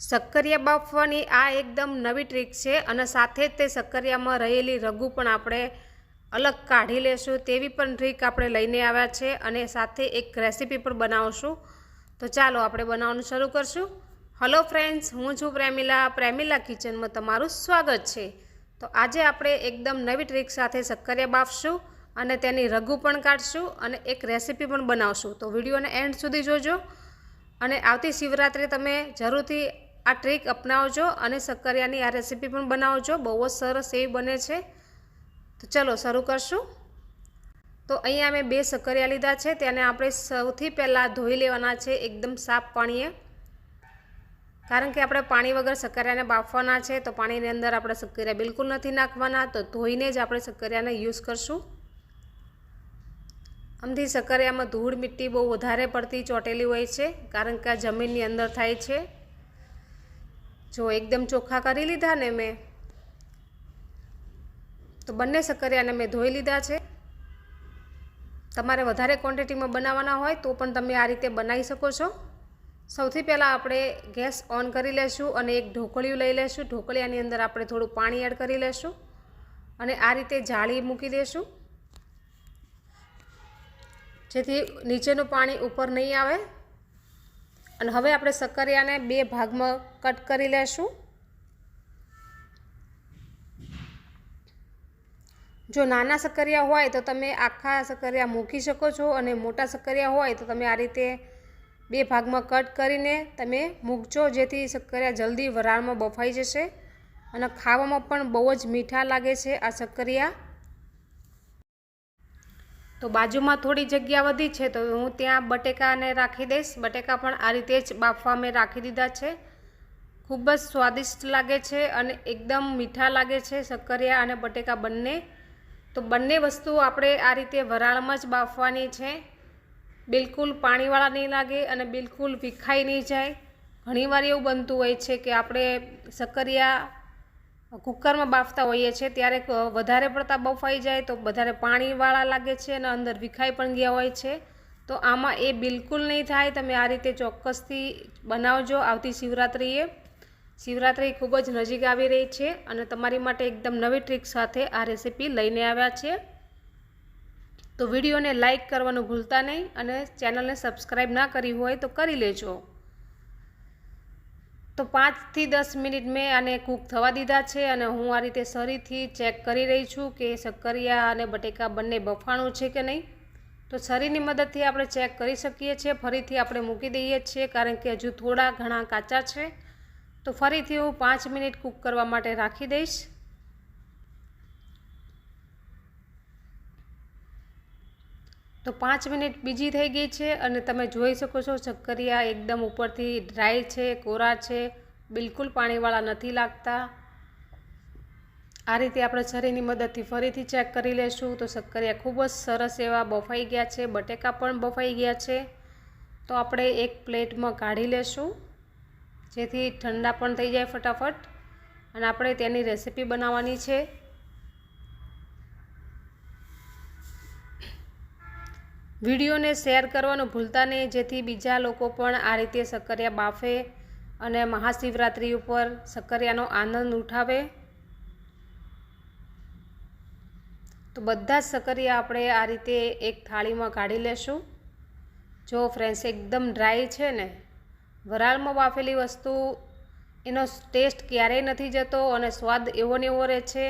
શક્કરિયા બાફવાની આ એકદમ નવી ટ્રીક છે અને સાથે જ તે સક્કરિયામાં રહેલી રગુ પણ આપણે અલગ કાઢી લેશું તેવી પણ ટ્રીક આપણે લઈને આવ્યા છે અને સાથે એક રેસીપી પણ બનાવશું. તો ચાલો આપણે બનાવવાનું શરૂ કરશું. હલો ફ્રેન્ડ્સ હું છું પ્રેમિલા. પ્રેમિલા કિચનમાં તમારું સ્વાગત છે. તો આજે આપણે એકદમ નવી ટ્રીક સાથે સક્કરિયા બાફશું અને તેની રગુ પણ કાઢશું અને એક રેસીપી પણ બનાવશું. તો વિડીયોને એન્ડ સુધી જોજો અને આવતી શિવરાત્રિ તમે જરૂરથી આ ટ્રીક અપનાવજો અને સક્કરિયાની આ રેસીપી પણ બનાવજો. બહુ જ સરસ એવી બને છે. તો ચલો શરૂ કરશું. તો અહીંયા મેં બે સક્કરિયા લીધા છે. તેને આપણે સૌથી પહેલાં ધોઈ લેવાના છે એકદમ સાફ પાણીએ. કારણ કે આપણે પાણી વગર સક્કરિયાને બાફવાના છે, તો પાણીની અંદર આપણે સક્કરિયા બિલકુલ નથી નાખવાના. તો ધોઈને જ આપણે સક્કરિયાને યુઝ કરશું. આમથી સક્કરિયામાં ધૂળ મિટ્ટી બહુ વધારે પડતી ચોટેલી હોય છે, કારણ કે આ જમીનની અંદર થાય છે. જો એકદમ ચોખ્ખા કરી લીધા ને મેં, તો બંને શક્કરિયાને મેં ધોઈ લીધા છે. તમારે વધારે ક્વોન્ટિટીમાં બનાવવાના હોય તો પણ તમે આ રીતે બનાવી શકો છો. સૌથી પહેલાં આપણે ગેસ ઓન કરી લેશું અને એક ઢોકળિયું લઈ લેશું. ઢોકળિયાની અંદર આપણે થોડું પાણી એડ કરી લેશું અને આ રીતે જાળી મૂકી દઈશું જેથી નીચેનું પાણી ઉપર નહીં આવે. અને હવે આપણે શક્કરિયાને બે ભાગમાં કટ કરી લેશું. જો નાના શક્કરિયા હોય તો તમે આખા શક્કરિયા મૂકી શકો છો અને મોટા શક્કરિયા હોય તો તમે આ રીતે બે ભાગમાં કટ કરીને તમે મૂકજો, જેથી શક્કરિયા જલ્દી વરાળમાં બફાઈ જશે. અને ખાવામાં પણ બહુ જ મીઠા લાગે છે આ શક્કરિયા તો બાજુમાં થોડી જગ્યા વધી છે તો હું ત્યાં બટેકાને રાખી દઈશ. બટેકા પણ આ રીતે જ બાફવા મેં રાખી દીધા છે. ખૂબ જ સ્વાદિષ્ટ લાગે છે અને એકદમ મીઠા લાગે છે શક્કરિયા અને બટેકા બંને. તો બંને વસ્તુ આપણે આ રીતે વરાળમાં જ બાફવાની છે. બિલકુલ પાણીવાળા નહીં લાગે અને બિલકુલ વિખાઈ નહીં જાય. ઘણીવાર એવું બનતું હોય છે કે આપણે શક્કરિયા કુકરમાં બાફતા હોઈએ છીએ, ત્યારે વધારે પડતા બફાઈ જાય તો વધારે પાણીવાળા લાગે છે અને અંદર વિખાઈ પણ ગયા હોય છે. તો આમાં એ બિલકુલ નહીં થાય. તમે આ રીતે ચોક્કસથી બનાવજો આવતી શિવરાત્રિએ. શિવરાત્રિ ખૂબ જ નજીક આવી રહી છે અને તમારી માટે એકદમ નવી ટ્રીક સાથે આ રેસીપી લઈને આવ્યા છે. તો વિડીયોને લાઇક કરવાનું ભૂલતા નહીં અને ચેનલને સબસ્ક્રાઈબ ના કરી હોય તો કરી લેજો. તો પાંચથી દસ મિનિટ મેં આને કૂક થવા દીધા છે અને હું આ રીતે સરીથી ચેક કરી રહી છું કે શક્કરિયા અને બટેકા બંને બફાણું છે કે નહીં. તો છરીની મદદથી આપણે ચેક કરી શકીએ છીએ. ફરીથી આપણે મૂકી દઈએ છીએ કારણ કે હજુ થોડા ઘણા કાચા છે. તો ફરીથી હું પાંચ મિનિટ કૂક કરવા માટે રાખી દઈશ. તો પાંચ મિનિટ બીજી થઈ ગઈ છે અને તમે જોઈ શકો છો શક્કરિયા એકદમ ઉપરથી ડ્રાય છે, કોરા છે, બિલકુલ પાણીવાળા નથી લાગતા. આ રીતે આપણે છરીની મદદથી ફરીથી ચેક કરી લેશું તો શક્કરિયા ખૂબ જ સરસ એવા બફાઈ ગયા છે, બટેકા પણ બફાઈ ગયા છે. તો આપણે એક પ્લેટમાં કાઢી લેશું, જેથી ઠંડા પણ થઈ જાય ફટાફટ. અને આપણે તેની રેસીપી બનાવવાની છે. વિડીયોને શેર કરવાનું ભૂલતા નહીં, જેથી બીજા લોકો પણ આ રીતે સક્કરિયા બાફે અને મહાશિવરાત્રિ ઉપર સક્કરિયાનો આનંદ ઉઠાવે. તો બધા જ સક્કરિયા આપણે આ રીતે એક થાળીમાં કાઢી લેશું. જો ફ્રેન્ડ્સ એકદમ ડ્રાય છે ને, વરાળમાં બાફેલી વસ્તુ, એનો ટેસ્ટ ક્યારેય નથી જતો અને સ્વાદ એવો ને એવો રહે છે.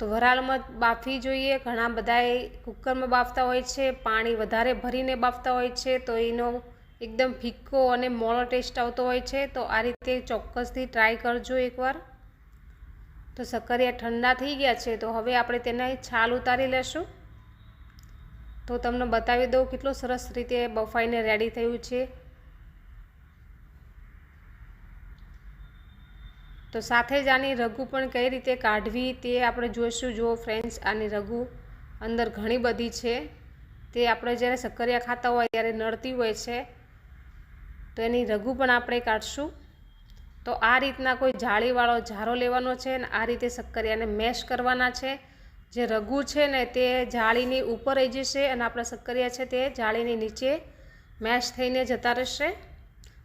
તો વરાળમાં બાફવી જોઈએ. ઘણા બધાએ કુકરમાં બાફતા હોય છે, પાણી વધારે ભરીને બાફતા હોય છે, તો એનો એકદમ ફિક્કો અને મોળો ટેસ્ટ આવતો હોય છે. તો આ રીતે ચોક્કસથી ટ્રાય કરજો એકવાર. તો શક્કરિયા ઠંડા થઈ ગયા છે, તો હવે આપણે તેને છાલ ઉતારી લેશું. તો તમને બતાવી દઉં કેટલો સરસ રીતે બફાઈને રેડી થયું છે. તો સાથે જ આની રઘુ પણ કઈ રીતે કાઢવી તે આપણે જોઈશું. જો ફ્રેન્ડ્સ, આની રઘુ અંદર ઘણી બધી છે. તે આપણે જ્યારે શક્કરિયા ખાતા હોય ત્યારે નડતી હોય છે. તો એની રઘુ પણ આપણે કાઢશું. તો આ રીતના કોઈ જાળીવાળો ઝારો લેવાનો છે અને આ રીતે શક્કરિયાને મેશ કરવાના છે. જે રઘુ છે ને તે જાળીની ઉપર રહી જશે અને આપણા શક્કરિયા છે તે જાળીની નીચે મેશ થઈને જતા રહેશે.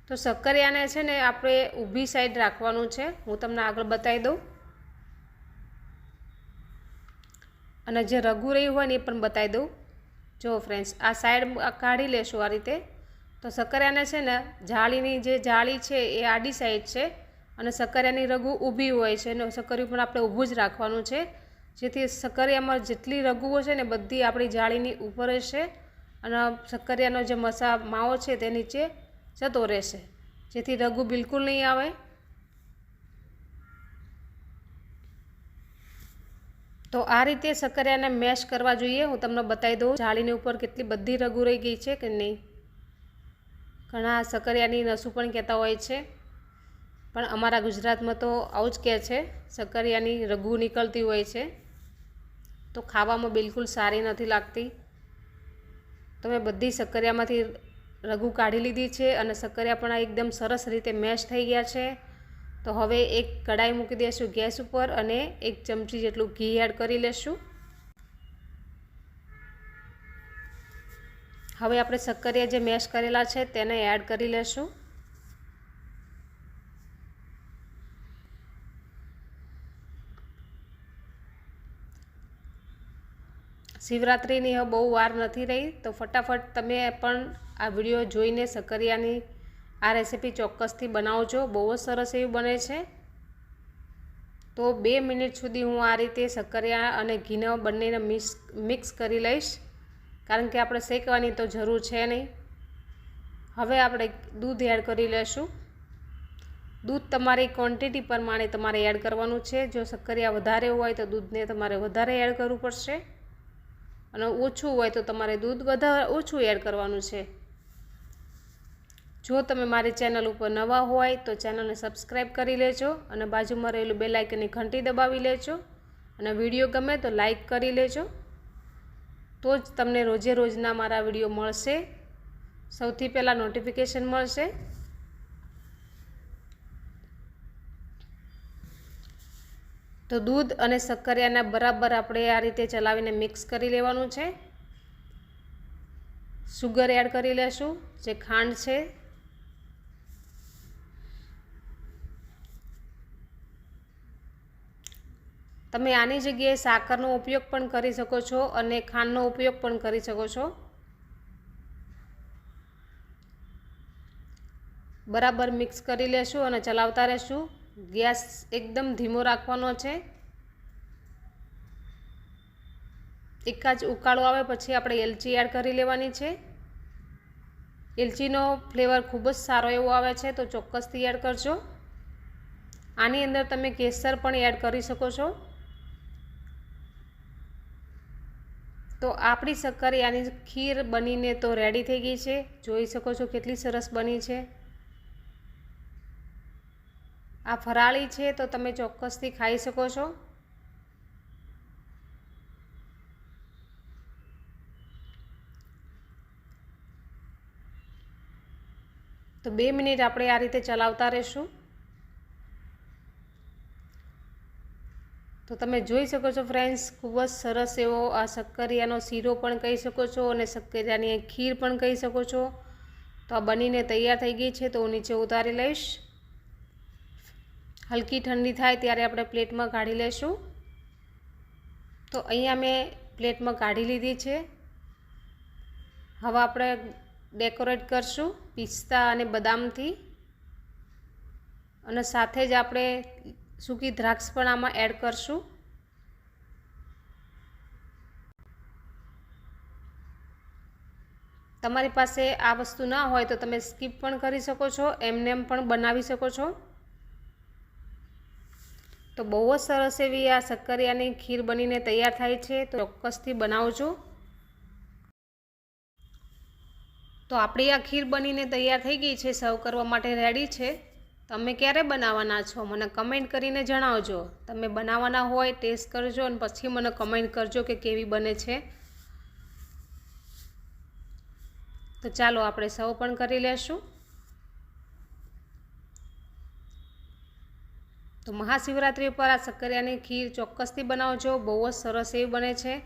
તો શક્કરિયાને છે ને આપણે ઊભી સાઈડ રાખવાનું છે. હું તમને આગળ બતાવી દઉં. અને જે રઘુ રહ્યું હોય ને એ પણ બતાવી દઉં. જો ફ્રેન્ડ્સ આ સાઈડ કાઢી લેશું આ રીતે. તો સક્કરિયાને છે ને જાળીની જે જાળી છે એ આડી સાઈડ છે અને સક્કરિયાની રઘુ ઊભી હોય છે. અને સક્કરિયું પણ આપણે ઊભું જ રાખવાનું છે. જેથી સક્કરિયામાં જેટલી રઘુઓ છે ને બધી આપણી જાળીની ઉપર હશે. અને સક્કરિયાનો જે મસા માવો છે તે નીચે જતો રહેશે. જેથી રઘુ બિલકુલ નહીં આવે. તો આ રીતે સક્કરિયાને મેશ કરવા જોઈએ. હું તમને બતાવી દઉં, જાળીની ઉપર કેટલી બધી રઘુ રહી ગઈ છે કે નહીં. ઘણા સક્કરિયાની નસું પણ કહેતા હોય છે. પણ અમારા ગુજરાતમાં તો આવું જ કહે છે સક્કરિયાની રઘુ નીકળતી હોય છે. તો ખાવામાં બિલકુલ સારી નથી લાગતી. તમે બધી સક્કરિયામાંથી રઘુ કાઢી લીધી છે અને સક્કરિયા પણ એકદમ સરસ રીતે મેશ થઈ ગયા છે. તો હવે એક કડાઈ મૂકી દઈશું ગેસ ઉપર અને એક ચમચી જેટલું ઘી એડ કરી લેશું. હવે આપણે સક્કરિયા જે મેશ કરેલા છે તેને એડ કરી લેશું. શિવરાત્રિની હવે બહુ વાર નથી રહી, તો ફટાફટ તમે પણ આ વીડિયો જોઈને સકરિયાની આ રેસીપી ચોક્કસથી બનાવજો. બહુ જ સરસ એવું બને છે. તો બે મિનિટ સુધી હું આ રીતે સકરિયા અને ઘીના બંનેને મિક્સ મિક્સ કરી લઈશ. કારણ કે આપણે શેકવાની તો જરૂર છે નહીં. હવે આપણે દૂધ એડ કરી લેશું. દૂધ તમારી ક્વોન્ટિટી પ્રમાણે તમારે એડ કરવાનું છે. જો સક્કરિયા વધારે હોય તો દૂધને તમારે વધારે એડ કરવું પડશે. અને ઓછું હોય તો તમારે દૂધ વધારે ઓછું એડ કરવાનું છે. જો તમે મારી ચેનલ ઉપર નવા હોય તો ચેનલને સબસ્ક્રાઈબ કરી લેજો અને બાજુમાં રહેલું બે લાઇકનની ઘંટી દબાવી લેજો અને વીડિયો ગમે તો લાઈક કરી લેજો. તો જ તમને રોજે રોજના મારા વીડિયો મળશે. સૌથી પહેલાં નોટિફિકેશન મળશે. તો દૂધ અને સક્કરિયાને બરાબર આપણે આ રીતે ચલાવીને મિક્સ કરી લેવાનું છે. સુગર એડ કરી લેશું, જે ખાંડ છે. તમે આની જગ્યાએ સાકરનો ઉપયોગ પણ કરી શકો છો અને ખાંડનો ઉપયોગ પણ કરી શકો છો. બરાબર મિક્સ કરી લેશું અને ચલાવતા રહેશું. ગેસ એકદમ ધીમો રાખવાનો છે. એક જ ઉકાળો આવે પછી આપણે એલચી એડ કરી લેવાની છે. એલચીનો ફ્લેવર ખૂબ જ સારો એવો આવે છે તો ચોક્કસથી એડ કરજો. આની અંદર તમે કેસર પણ એડ કરી શકો છો. તો આપણી શક્કરિયાની ખીર બનીને તો રેડી થઈ ગઈ છે. જોઈ શકો છો કેટલી સરસ બની છે. આ ફરાળી છે તો તમે ચોક્કસથી ખાઈ શકો છો. તો બે મિનિટ આપણે આ રીતે ચલાવતા રહીશું. તો તમે જોઈ શકો છો ફ્રેન્ડ્સ, ખૂબ જ સરસ એવો આ શક્કરિયાનો શીરો પણ કહી શકો છો અને શક્કરિયાની ખીર પણ કહી શકો છો. તો આ બનીને તૈયાર થઈ ગઈ છે તો હું નીચે ઉતારી લઈશ. હલકી ઠંડી થાય ત્યારે આપણે પ્લેટમાં કાઢી લઈશું તો અહીંયા મેં પ્લેટમાં કાઢી લીધી છે. હવે આપણે ડેકોરેટ કરશું પિસ્તા અને બદામથી. અને સાથે જ આપણે સૂકી દ્રાક્ષ પણ આમાં એડ કરશું. તમારી પાસે આ વસ્તુ ના હોય તો તમે સ્કીપ પણ કરી શકો છો એમને એમ પણ બનાવી શકો છો. તો બહુ જ સરસ એવી આ શક્કરિયાની ખીર બનીને તૈયાર થાય છે. તો ચોક્કસથી બનાવજો. તો આપણી આ ખીર બનીને તૈયાર થઈ ગઈ છે. સર્વ કરવા માટે રેડી છે. તમે ક્યારે બનાવવાના છો? મને કમેન્ટ કરીને જણાવજો. તમે બનાવવાના હોય, ટેસ્ટ કરજો અને પછી મને કમેન્ટ કરજો કે કેવી બને છે. તો ચાલો આપણે સર્વ પણ કરી લેશું. તો મહાશિવરાત્રિ ઉપર આ શક્કરિયાની ખીર ચોક્કસથી બનાવજો. બહુ જ સરસ એવી બને છે.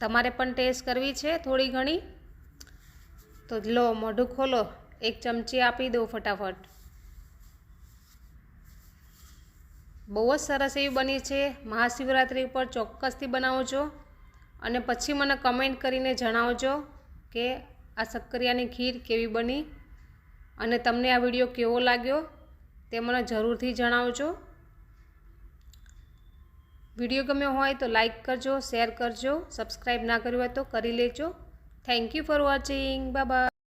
તમારે પણ ટેસ્ટ કરવી છે થોડી ઘણી. તો લો, મોઢું ખોલો. એક ચમચી આપી દો ફટાફટ. બહુ જ સરસ એવી બની છે. મહાશિવરાત્રિ ઉપર ચોક્કસથી બનાવજો. અને પછી મને કમેન્ટ કરીને જણાવજો કે આ શક્કરિયાની ખીર કેવી બની અને તમને આ વીડિયો કેવો લાગ્યો તે મને જરૂરથી જણાવજો. વીડિયો ગમ્યો હોય તો લાઈક કરજો, શેર કરજો, સબસ્ક્રાઈબ ના કર્યું હોય તો કરી લેજો. Thank you for watching bye